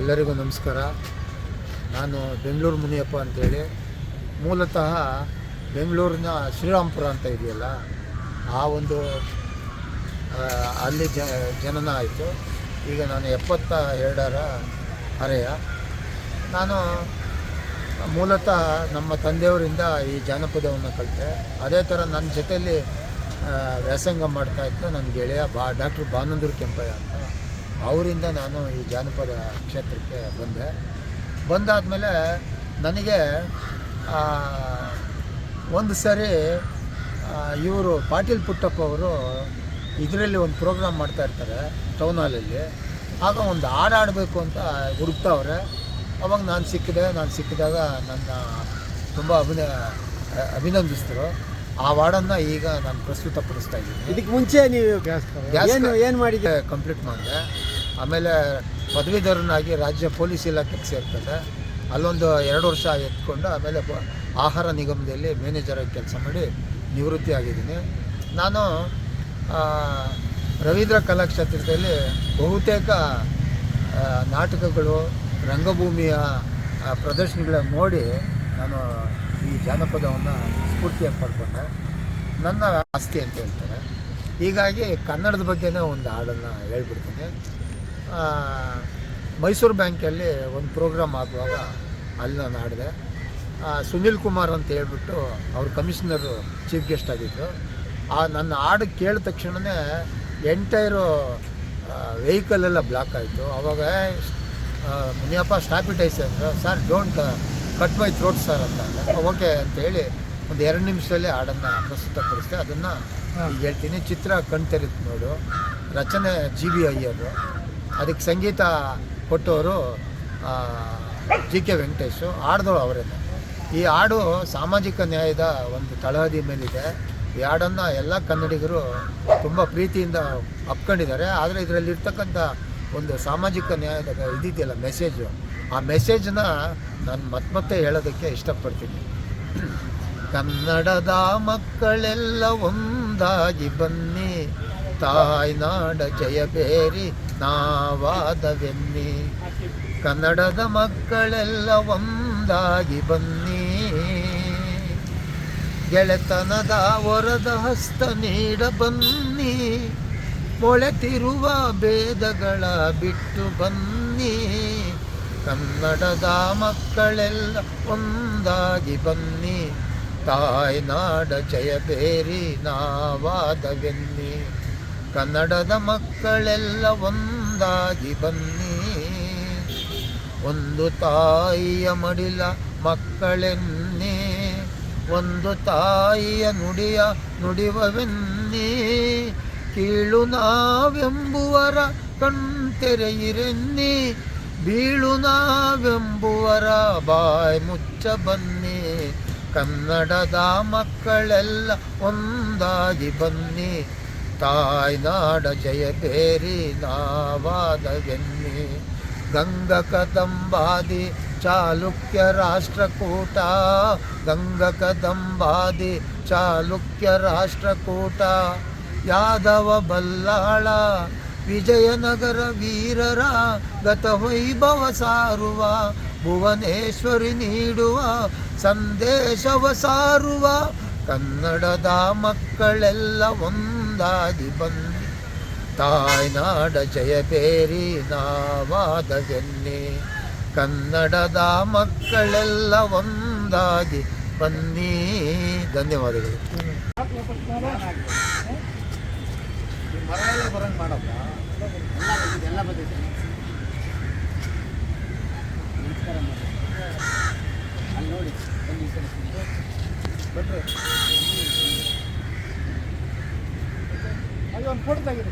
ಎಲ್ಲರಿಗೂ ನಮಸ್ಕಾರ. ನಾನು ಬೆಂಗಳೂರು ಮುನಿಯಪ್ಪ ಅಂತೇಳಿ. ಮೂಲತಃ ಬೆಂಗಳೂರಿನ ಶ್ರೀರಾಮ್ಪುರ ಅಂತ ಇದೆಯಲ್ಲ, ಆ ಒಂದು ಅಲ್ಲಿ ಜನನ ಆಯಿತು. ಈಗ ನಾನು ಎಪ್ಪತ್ತ ಎರಡರ ಹರೆಯ. ನಾನು ಮೂಲತಃ ನಮ್ಮ ತಂದೆಯವರಿಂದ ಈ ಜಾನಪದವನ್ನು ಕಲಿತೆ. ಅದೇ ಥರ ನನ್ನ ಜೊತೆಯಲ್ಲಿ ವ್ಯಾಸಂಗ ಮಾಡ್ತಾ ಇತ್ತು ನನ್ನ ಗೆಳೆಯ ಬಾ, ಡಾಕ್ಟ್ರ್ ಬಾನಂದೂರು ಕೆಂಪಯ್ಯ ಅಂತ. ಅವರಿಂದ ನಾನು ಈ ಜಾನಪದ ಕ್ಷೇತ್ರಕ್ಕೆ ಬಂದೆ. ಬಂದಾದಮೇಲೆ ನನಗೆ ಒಂದು ಸರಿ ಇವರು ಪಾಟೀಲ್ ಪುಟ್ಟಪ್ಪ ಅವರು ಇದರಲ್ಲಿ ಒಂದು ಪ್ರೋಗ್ರಾಮ್ ಮಾಡ್ತಾ ಇರ್ತಾರೆ ಟೌನ್ ಹಾಲಲ್ಲಿ ಆಗ ಒಂದು ಹಾಡು ಆಡಬೇಕು ಅಂತ ಹುಡುಕ್ತಾವ್ರೆ. ಅವಾಗ ನಾನು ಸಿಕ್ಕಿದೆ ನಾನು ಸಿಕ್ಕಿದಾಗ ನನ್ನ ತುಂಬ ಅಭಿನ ಅಭಿನಂದಿಸಿದ್ರು. ಆ ಹಾಡನ್ನು ಈಗ ನಾನು ಪ್ರಸ್ತುತಪಡಿಸ್ತಾ ಇದ್ದೀನಿ. ಇದಕ್ಕೆ ಮುಂಚೆ ನೀವು ಏನು ಏನು ಮಾಡಿದ್ದೆ ಕಂಪ್ಲೀಟ್ ಮಾಡಿದೆ. ಆಮೇಲೆ ಪದವೀಧರನಾಗಿ ರಾಜ್ಯ ಪೊಲೀಸ್ ಇಲಾಖೆಗೆ ಸೇರ್ತದೆ. ಅಲ್ಲೊಂದು ಎರಡು ವರ್ಷ ಎತ್ಕೊಂಡು ಆಮೇಲೆ ಆಹಾರ ನಿಗಮದಲ್ಲಿ ಮ್ಯಾನೇಜರಾಗಿ ಕೆಲಸ ಮಾಡಿ ನಿವೃತ್ತಿ ಆಗಿದ್ದೀನಿ. ನಾನು ರವೀಂದ್ರ ಕಲಾಕ್ಷೇತ್ರದಲ್ಲಿ ಬಹುತೇಕ ನಾಟಕಗಳು, ರಂಗಭೂಮಿಯ ಪ್ರದರ್ಶನಗಳನ್ನು ನೋಡಿ ನಾನು ಈ ಜಾನಪದವನ್ನು ಸ್ಫೂರ್ತಿಯಾಗಿ ಪಡ್ಕೊಂಡೆ. ನನ್ನ ಆಸ್ತಿ ಅಂತ ಹೇಳ್ತಾರೆ. ಹೀಗಾಗಿ ಕನ್ನಡದ ಬಗ್ಗೆನೇ ಒಂದು ಹಾಡನ್ನು ಹೇಳ್ಬಿಡ್ತೀನಿ. ಮೈಸೂರು ಬ್ಯಾಂಕಲ್ಲಿ ಒಂದು ಪ್ರೋಗ್ರಾಮ್ ಆಗುವಾಗ ಅಲ್ಲಿ ನಾನು ಆಡಿದೆ ಸುನಿಲ್ ಕುಮಾರ್ ಅಂತ ಹೇಳ್ಬಿಟ್ಟು ಅವ್ರ ಕಮಿಷನರು ಚೀಫ್ ಗೆಸ್ಟ್ ಆಗಿದ್ದರು ಆ ನನ್ನ ಹಾಡು ಕೇಳಿದ ತಕ್ಷಣವೇ ಎಂಟೈರು ವೆಹಿಕಲ್ ಎಲ್ಲ ಬ್ಲಾಕ್ ಆಯಿತು. ಆವಾಗ ಮುನಿಯಪ್ಪ ಸ್ಟಾಪಿಟೈಸ್ ಇಟ್ ಐಸ್ ಅಂದರು. Sir don't cut my throat sir ಅಂತ ಓಕೆ ಓಕೆ ಅಂತೇಳಿ ಒಂದು ಎರಡು ನಿಮಿಷದಲ್ಲಿ ಹಾಡನ್ನು ಪ್ರಸ್ತುತಪಡಿಸಿದೆ. ಅದನ್ನು ಹೇಳ್ತೀನಿ. ಚಿತ್ರ ಕಣ್ತೆರಿತು ನೋಡು. ರಚನೆ ಜಿ ಬಿ ಅಯ್ಯರು ಅದಕ್ಕೆ ಸಂಗೀತ ಕೊಟ್ಟವರು ಜಿ ಕೆ ವೆಂಕಟೇಶು, ಹಾಡ್ದವ್ರು ಅವರೇನೆ ಈ ಹಾಡು ಸಾಮಾಜಿಕ ನ್ಯಾಯದ ಒಂದು ತಳಹದಿ ಮೇಲಿದೆ. ಈ ಹಾಡನ್ನು ಎಲ್ಲ ಕನ್ನಡಿಗರು ತುಂಬ ಪ್ರೀತಿಯಿಂದ ಅಪ್ಕೊಂಡಿದ್ದಾರೆ ಆದರೆ ಇದರಲ್ಲಿರ್ತಕ್ಕಂಥ ಒಂದು ಸಾಮಾಜಿಕ ನ್ಯಾಯದ ಇದಿದೆಯಲ್ಲ ಮೆಸೇಜು ಆ ಮೆಸೇಜನ್ನ ನಾನು ಮತ್ತೆ ಹೇಳೋದಕ್ಕೆ ಇಷ್ಟಪಡ್ತೀನಿ. ಕನ್ನಡದ ಮಕ್ಕಳೆಲ್ಲ ಒಂದಾಗಿ ಬನ್ನಿ ತಾಯ್ನಾಡ ಜಯಬೇರಿ ನಾವಾದವೆನ್ನಿ. ಕನ್ನಡದ ಮಕ್ಕಳೆಲ್ಲ ಒಂದಾಗಿ ಬನ್ನಿ. ಗೆಳೆತನದ ವರದ ಹಸ್ತ ನೀಡ ಬನ್ನಿ. ಮೊಳೆತಿರುವ ಭೇದಗಳ ಬಿಟ್ಟು ಬನ್ನಿ. ಕನ್ನಡದ ಮಕ್ಕಳೆಲ್ಲ ಒಂದಾಗಿ ಬನ್ನಿ. ತಾಯ್ನಾಡ ಜಯಬೇರಿ ನಾವಾದವೆನ್ನಿ. ಕನ್ನಡದ ಮಕ್ಕಳೆಲ್ಲ ಒಂದಾಗಿ ಬನ್ನಿ. ಒಂದು ತಾಯಿಯ ಮಡಿಲ ಮಕ್ಕಳೆನ್ನೇ. ಒಂದು ತಾಯಿಯ ನುಡಿಯ ನುಡಿವವೆನ್ನೇ. ಕೀಳು ನಾವೆಂಬುವರ ಕಣ್ತೆರೆಯಿರೆನ್ನಿ. ಬೀಳು ನಾವೆಂಬುವರ ಬಾಯ್ ಮುಚ್ಚ ಬನ್ನಿ. ಕನ್ನಡದ ಮಕ್ಕಳೆಲ್ಲ ಒಂದಾಗಿ ಬನ್ನಿ. ತಾಯ್ನಾಡ ನಾವಾದ ನಾವಾದವೆನ್ನಿ ಗಂಗ ಕದಂಬಾದಿ ಚಾಲುಕ್ಯ ರಾಷ್ಟ್ರಕೂಟ. ಗಂಗ ಕದಂಬಾದಿ ಚಾಲುಕ್ಯ ರಾಷ್ಟ್ರಕೂಟ. ಯಾದವ ಬಲ್ಲಾಳ, ವಿಜಯನಗರ ವೀರರ, ಗತ ವೈಭವ ಸಾರುವ, ಭುವನೇಶ್ವರಿ ನೀಡುವ, ಸಂದೇಶವ ಸಾರುವ, ಕನ್ನಡದ ಮಕ್ಕಳೆಲ್ಲ ಒಂದಾಗಿ ಬನ್ನಿ ತಾಯ್ನಾಡ ನಾವಾದ ನಾವಾದವೆನ್ನಿ ಕನ್ನಡದ ಮಕ್ಕಳೆಲ್ಲ ಒಂದಾಗಿ ಬನ್ನಿ. ಧನ್ಯವಾದಗಳು. ಮರ ಎಲ್ಲ ಒಂದು ಫೋಟೋ ತೆಗೀರಿ